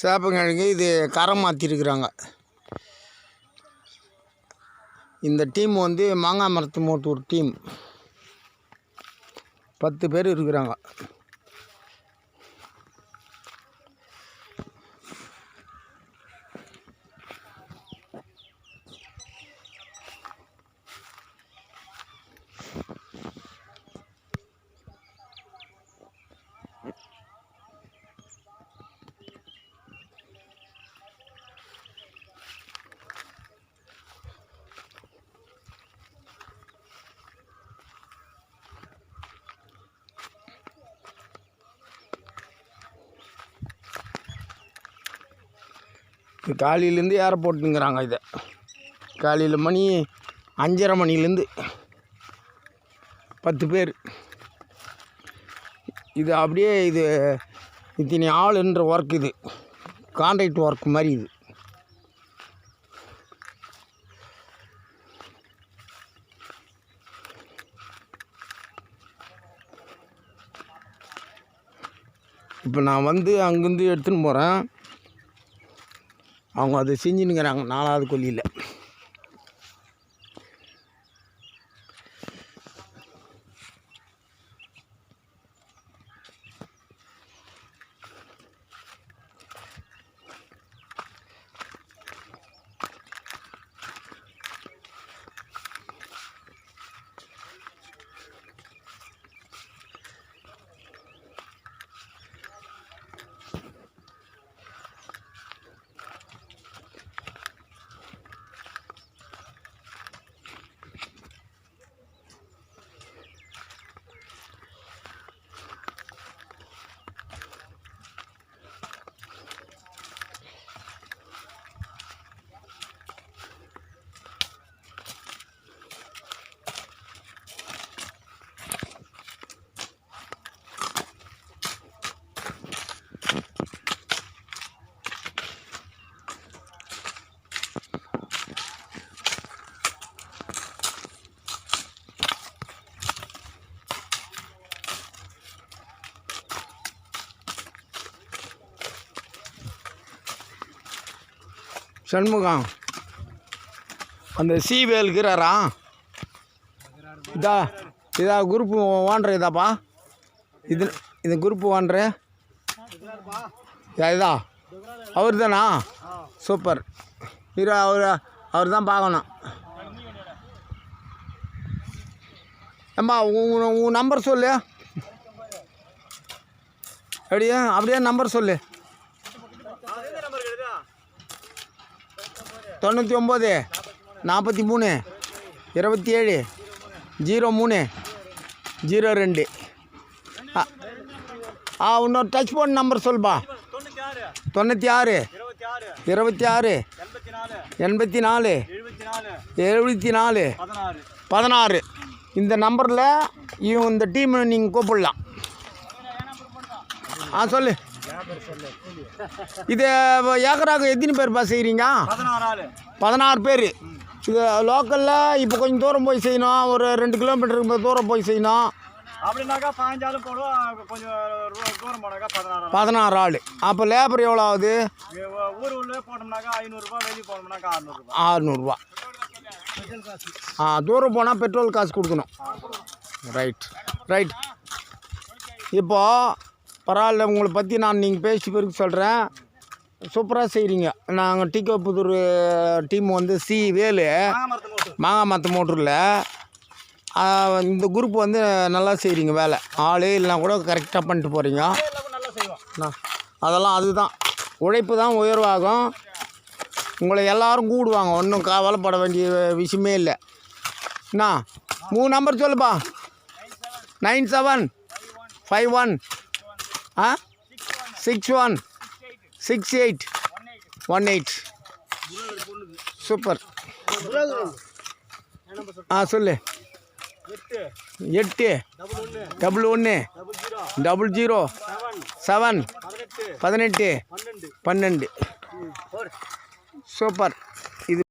சேப்பங்கிழங்கு இது கரம் மாற்றிருக்குறாங்க இந்த டீம் வந்து மாங்காய் மரத்து ஒரு டீம். பத்து பேர் இருக்கிறாங்க. காலையிலேருந்து ஏற போட்டுங்கிறாங்க இதை. காலையில் மணி அஞ்சரை மணிலேருந்து பத்து பேர். இது அப்படியே இது இத்தனை ஆளுன்ற ஒர்க் இது. கான்ட்ராக்ட் ஒர்க் மாதிரி இது. இப்போ நான் வந்து அங்கேருந்து எடுத்துன்னு போகிறேன். அவங்க அதை செஞ்சுன்னுங்கிறாங்க. நாலாவது கொல்லியில். சண்முகம். அந்த சிபிஎல் இருக்கிறாரா? இதா இதா குரூப் ஓன்ற இதாப்பா. இது இந்த குரூப் ஓன்ற இதா அவர் தானா சூப்பர். இரு அவர் அவர் தான் பார்க்கணும். ஏம்மா உன் உன் நம்பர் சொல்லு. அப்படியே அப்படியே நம்பர் சொல்லு. தொண்ணூற்றி ஒம்பது நாற்பத்தி மூணு இருபத்தி ஏழு ஜீரோ மூணு ஜீரோ ரெண்டு. ஆ ஆ இன்னொரு டச் ஃபோன் நம்பர் சொல்லுப்பா தொண்ணூற்றி ஆறு இருபத்தி ஆறு எண்பத்தி நாலு எழுபத்தி நாலு பதினாறு. இந்த நம்பரில் இவங்க இந்த டீம் நீங்கள் கூப்பிடலாம். ஆ சொல்லு. இது ஏக்கராக்கு எத்தனை பேர்ப்பா செய்கிறீங்க பதினாறு பேர். இது லோக்கலில் இப்போ கொஞ்சம் தூரம் போய் செய்யணும். ஒரு ரெண்டு கிலோமீட்டருக்கு தூரம் போய் செய்யணும். அப்படின்னாக்கா பாஞ்சாலும் போடுவோம். கொஞ்சம் ரூ- தூரம் போனாக்கா பதினாறு ஆள் பதினாறு ஆள் அப்போ லேபர் எவ்வளோ ஆகுது ஊர் உள்ளே போட்டோம்னாக்கா ஐநூறுரூபா வெளியே போனோம்னாக்கா அறநூறுபா ஆறுநூறுவா ஆ தூரம் போனால் பெட்ரோல் காசு கொடுக்கணும். ரைட் ரைட் இப்போது பரவாயில்ல உங்களை பற்றி நான் நீங்கள் பேசி பிறகு சொல்கிறேன் சூப்பராக செய்கிறீங்க நாங்கள் டீக்கப்புதூர் டீம் வந்து சி வேலு. மற்ற மோட்டரில் இந்த குரூப் வந்து நல்லா செய்கிறீங்க வேலை. ஆளே இல்லைனா கூட கரெக்டாக பண்ணிட்டு போகிறீங்க அதெல்லாம் அதுதான். உழைப்பு தான் உயர்வாகும். உங்களை எல்லாரும் கூடுவாங்க. ஒன்றும் கவலைப்பட வேண்டிய விஷயமே இல்லை. என்ன மூணு நம்பர் சொல்லுப்பா. Nine seven five one ah six one six eight one eight super ah சொல்லு எட்டு டபுள் ஒன்று டபுள் ஜீரோ செவன் பதினெட்டு பன்னெண்டு சூப்பர்